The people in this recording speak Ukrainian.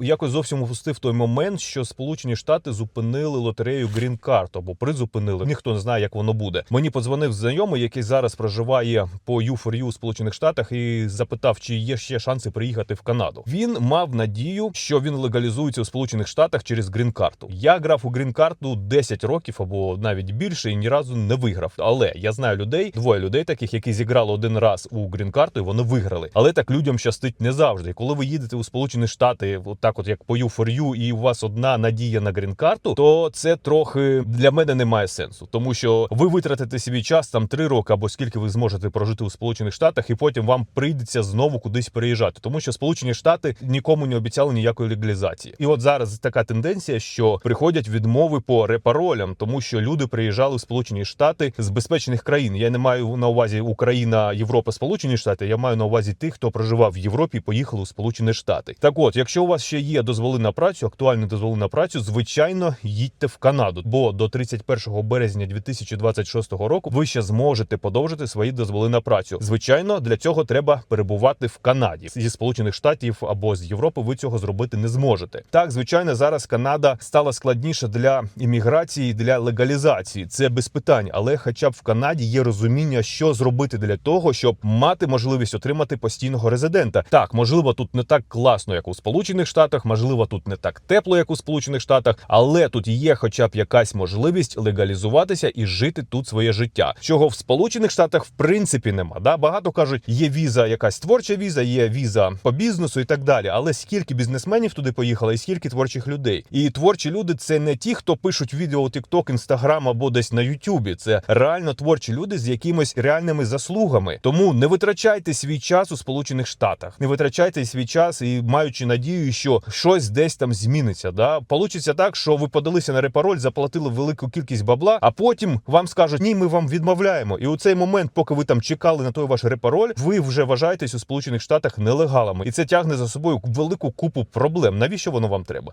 Якось зовсім упустив той момент, що Сполучені Штати зупинили лотерею Green Card, або призупинили. Ніхто не знає, як воно буде. Мені подзвонив знайомий, який зараз проживає по U4U у Сполучених Штатах, і запитав, чи є ще шанси приїхати в Канаду. Він мав надію, що він легалізується у Сполучених Штатах через Green Card. Я грав у Green Card 10 років або навіть більше, і ні разу не виграв. Але я знаю людей, двоє людей таких, які зіграли один раз у Green Card, і вони виграли. Але так людям щастить не завжди. Коли ви їдете у Сполучені Штати, от так, от як по U4U, і у вас одна надія на грін-карту, то це трохи для мене не має сенсу, тому що ви витратите свій час там три роки або скільки ви зможете прожити у Сполучених Штатах, і потім вам прийдеться знову кудись переїжджати, тому що Сполучені Штати нікому не обіцяли ніякої легалізації. І от зараз така тенденція, що приходять відмови по репаролям, тому що люди приїжджали в Сполучені Штати з безпечних країн. Я не маю на увазі Україна, Європа, Сполучені Штати. Я маю на увазі тих, хто проживав в Європі, і поїхали у Сполучені Штати. Так, от, якщо у вас ще є дозволи на працю, актуальні дозволи на працю, звичайно, їдьте в Канаду, бо до 31 березня 2026 року ви ще зможете подовжити свої дозволи на працю. Звичайно, для цього треба перебувати в Канаді зі Сполучених Штатів або з Європи. Ви цього зробити не зможете. Так, звичайно, зараз Канада стала складніше для імміграції, для легалізації. Це без питань, але хоча б в Канаді є розуміння, що зробити для того, щоб мати можливість отримати постійного резидента. Так, можливо, тут не так класно, як у Сполучених Штатах, можливо, тут не так тепло, як у Сполучених Штатах, але тут є хоча б якась можливість легалізуватися і жити тут своє життя. Чого в Сполучених Штатах в принципі нема. Да? Багато кажуть, є віза, якась творча віза, є віза по бізнесу і так далі. Але скільки бізнесменів туди поїхало, і скільки творчих людей? І творчі люди це не ті, хто пишуть відео у TikTok, Instagram або десь на Ютубі. Це реально творчі люди з якимись реальними заслугами. Тому не витрачайте свій час у Сполучених Штатах, не витрачайте свій час і маючи надію, що щось десь там зміниться. Да, получиться так, що ви подалися на репароль, заплатили велику кількість бабла, а потім вам скажуть, ні, ми вам відмовляємо. І у цей момент, поки ви там чекали на той ваш репароль, ви вже вважаєтесь у Сполучених Штатах нелегалами, і це тягне за собою велику купу проблем. Навіщо воно вам треба?